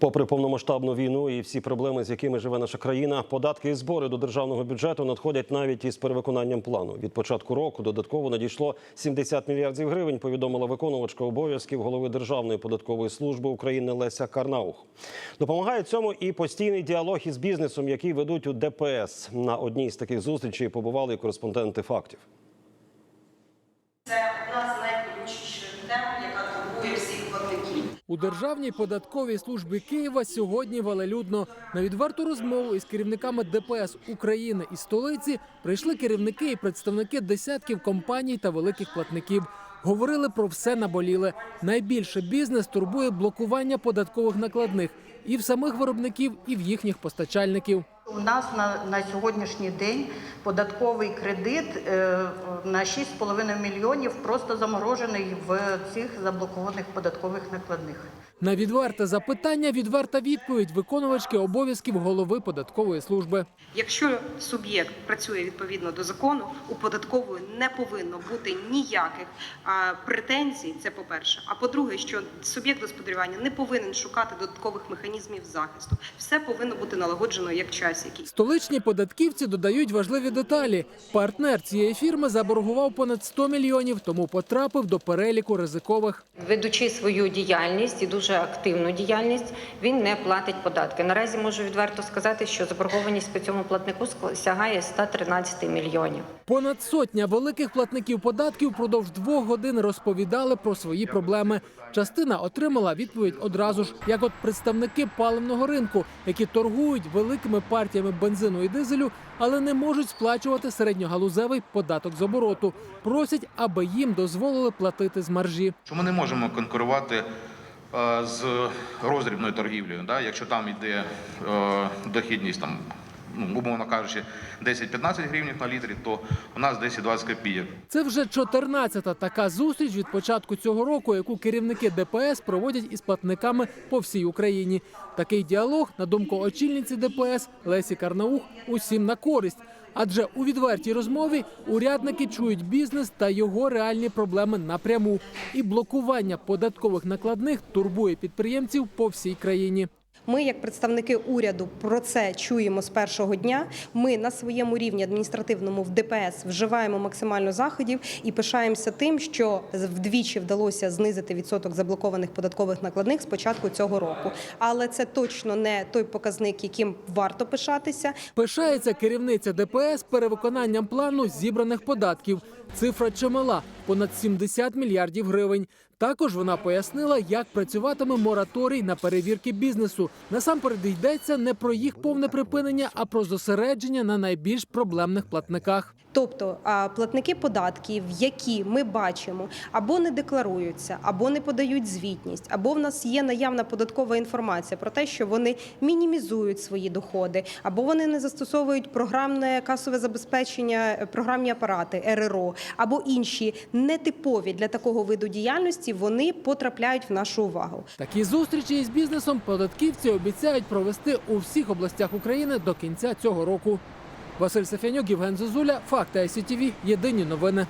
Попри повномасштабну війну і всі проблеми, з якими живе наша країна, податки і збори до державного бюджету надходять навіть із перевиконанням плану. Від початку року додатково надійшло 70 мільярдів гривень. Повідомила виконувачка обов'язків голови Державної податкової служби України Леся Карнаух. Допомагає цьому і постійний діалог із бізнесом, який ведуть у ДПС. На одній з таких зустрічей побували і кореспонденти фактів. Це одна з найболючіших тем, яка турбує всіх платників. У Державній податковій службі Києва сьогодні велелюдно. На відверту розмову із керівниками ДПС України і столиці прийшли керівники і представники десятків компаній та великих платників. Говорили про все наболіле. Найбільше бізнес турбує блокування податкових накладних і в самих виробників, і в їхніх постачальників. У нас на, на сьогоднішній день податковий кредит е, на 6,5 мільйонів просто заморожений в цих заблокованих податкових накладних. На відверте запитання відверта відповідь виконувачки обов'язків голови податкової служби. Якщо суб'єкт працює відповідно до закону, у податкової не повинно бути ніяких а, претензій. Це по-перше. А по-друге, що суб'єкт господарювання не повинен шукати додаткових механізмів захисту. Все повинно бути налагоджено як час, який. Столичні податківці додають важливі деталі. Партнер цієї фірми заборгував понад 100 мільйонів, тому потрапив до переліку ризикових. Ведучи свою діяльність і дуже активну діяльність, він не платить податки. Наразі можу відверто сказати, що заборгованість по цьому платнику ск- сягає 113 мільйонів. Понад сотня великих платників податків впродовж двох годин розповідали про свої проблеми. Частина отримала відповідь одразу ж, як от представники паливного ринку, які торгують великими партіями бензину і дизелю, але не можуть сплачувати середньогалузевий податок з обороту. Просять, аби їм дозволили платити з маржі. що ми не можемо конкурувати е, з роздрібною торгівлею, да? якщо там йде е, дохідність там. Ну, умовно кажучи, 10-15 гривень на літрі, то у нас 10-20 копійок. Це вже 14-та така зустріч від початку цього року, яку керівники ДПС проводять із платниками по всій Україні. Такий діалог, на думку очільниці ДПС Лесі Карнаух, усім на користь. Адже у відвертій розмові урядники чують бізнес та його реальні проблеми напряму. І блокування податкових накладних турбує підприємців по всій країні. Ми, як представники уряду, про це чуємо з першого дня. Ми на своєму рівні адміністративному в ДПС вживаємо максимально заходів і пишаємося тим, що вдвічі вдалося знизити відсоток заблокованих податкових накладних з початку цього року. Але це точно не той показник, яким варто пишатися. Пишається керівниця ДПС перевиконанням плану зібраних податків. Цифра чимала – понад 70 мільярдів гривень. Також вона пояснила, як працюватиме мораторій на перевірки бізнесу. Насамперед йдеться не про їх повне припинення, а про зосередження на найбільш проблемних платниках. Тобто платники податків, які ми бачимо, або не декларуються, або не подають звітність, або в нас є наявна податкова інформація про те, що вони мінімізують свої доходи, або вони не застосовують програмне касове забезпечення, е, програмні апарати РРО, або інші нетипові для такого виду діяльності, вони потрапляють в нашу увагу. Такі зустрічі із бізнесом податківці обіцяють провести у всіх областях України до кінця цього року. Василь Сафянюк, Євген Зозуля, Факти ICTV, Єдині новини.